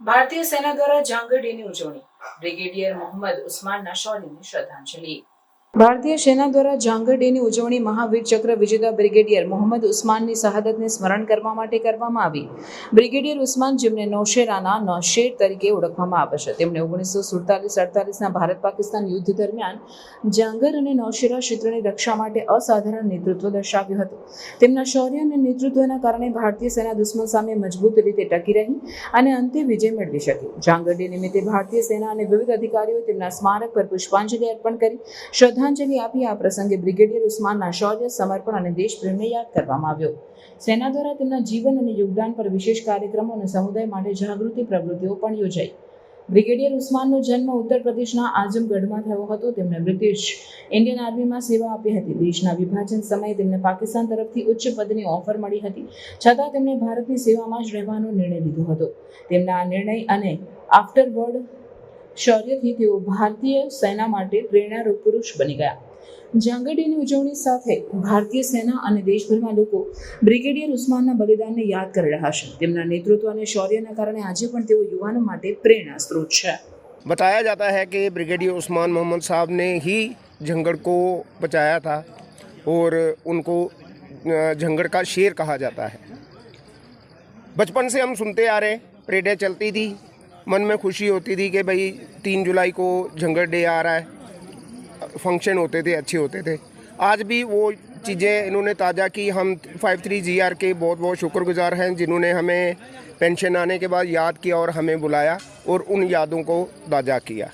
ભારતીય સેના દ્વારા જાંગર ઉજવણી. બ્રિગેડિયર મોહમ્મદ ઉસ્માનના શૌર્યને શ્રદ્ધાંજલિ. ભારતીય સેના દ્વારા જાંગર ડેની ઉજવણી મહાવીર ચક્ર વિજેતા બ્રિગેડિયર મોહમ્મદ ઉસ્માનની શહાદતને સ્મરણ કરવા માટે કરવામાં આવી. બ્રિગેડિયર ઉસ્માન જેમને નૌશેરાના નૌશેર તરીકે ઓળખવામાં આવે છે. તેમણે ઓગણીસો સુડતાલીસ અડતાલીસના ભારત પાકિસ્તાન યુદ્ધ દરમિયાન જાંગર અને નૌશેરા ક્ષેત્રની રક્ષા માટે અસાધારણ નેતૃત્વ દર્શાવ્યું હતું. તેમના શૌર્ય અને નેતૃત્વના કારણે ભારતીય સેના દુશ્મન સામે મજબૂત રીતે ટકી રહી અને અંતે વિજય મેળવી શકી. જાંગર ડે નિમિત્તે ભારતીય સેના અને વિવિધ અધિકારીઓ તેમના સ્મારક પર પુષ્પાંજલિ અર્પણ કરી શ્રદ્ધાંજલિ આપી આ પ્રસંગે બ્રિગેડિયર ઉસ્માનના શૌર્ય, સમર્પણ અને દેશપ્રેમને યાદ કરવામાં આવ્યો. સેના દ્વારા તેમના જીવન અને યોગદાન પર વિશેષ કાર્યક્રમો અને સમુદાય માટે જાગૃતિ પ્રવૃત્તિઓ પણ યોજાઈ. બ્રિગેડિયર ઉસ્માનનો જન્મ ઉત્તર પ્રદેશના આઝમગઢમાં થયો હતો. તેમણે બ્રિટિશ ઇન્ડિયન આર્મીમાં સેવા આપી હતી. દેશના વિભાજન સમયે તેમને પાકિસ્તાન તરફથી ઉચ્ચ પદની ઓફર મળી હતી. છતાં તેમણે ભારતની સેવામાં જ રહેવાનો નિર્ણય લીધો હતો. તેમના આ નિર્ણય અને આફ્ટરવર્ડ શૌર્યથી તેઓ ભારતીય સેના માટે પ્રેરણારૂપ પુરુષ બની ગયા જાંગરડીની ઉજવણી સાથે ભારતીય સેના અને દેશભરમાં લોકો બ્રિગેડિયર ઉસ્માનના બલિદાનને યાદ કરી રહ્યા છે તેમના નેતૃત્વ અને શૌર્યના કારણે આજે પણ તેઓ યુવાનો માટે પ્રેરણા સ્ત્રોત છે बताया जाता है कि ब्रिगेडियर उस्मान मोहम्मद साहब ने ही झंगड़ को बचाया था और उनको अ, झंगड़ का शेर कहा जाता है बचपन से हम सुनते आ रहे परेडें चलती थी मन में खुशी होती थी कि भाई तीन जुलाई को झंगड़ डे आ रहा है। फ़ंक्शन होते थे, अच्छे होते थे। आज भी वो चीज़ें इन्होंने ताज़ा की। हम फाइव थ्री जी आर के बहुत बहुत शुक्रगुजार हैं जिन्होंने हमें पेंशन आने के बाद याद किया और हमें बुलाया और उन यादों को ताज़ा किया।